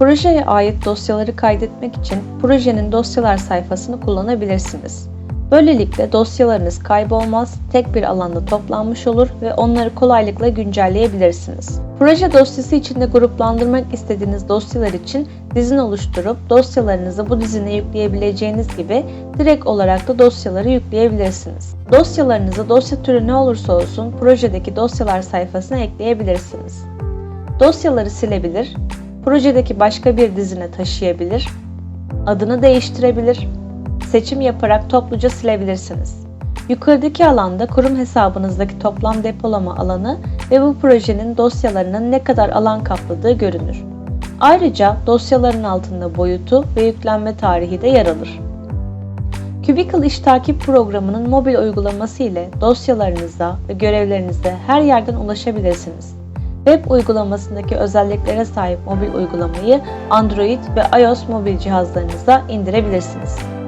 Projeye ait dosyaları kaydetmek için projenin dosyalar sayfasını kullanabilirsiniz. Böylelikle dosyalarınız kaybolmaz, tek bir alanda toplanmış olur ve onları kolaylıkla güncelleyebilirsiniz. Proje dosyası içinde gruplandırmak istediğiniz dosyalar için dizin oluşturup dosyalarınızı bu dizine yükleyebileceğiniz gibi direkt olarak da dosyaları yükleyebilirsiniz. Dosyalarınızı dosya türü ne olursa olsun projedeki dosyalar sayfasına ekleyebilirsiniz. Dosyaları silebilir, projedeki başka bir dizine taşıyabilir, adını değiştirebilir, seçim yaparak topluca silebilirsiniz. Yukarıdaki alanda kurum hesabınızdaki toplam depolama alanı ve bu projenin dosyalarının ne kadar alan kapladığı görünür. Ayrıca dosyaların altında boyutu ve yüklenme tarihi de yer alır. Cubicle iş takip programının mobil uygulaması ile dosyalarınıza ve görevlerinize her yerden ulaşabilirsiniz. Web uygulamasındaki özelliklere sahip mobil uygulamayı Android ve iOS mobil cihazlarınıza indirebilirsiniz.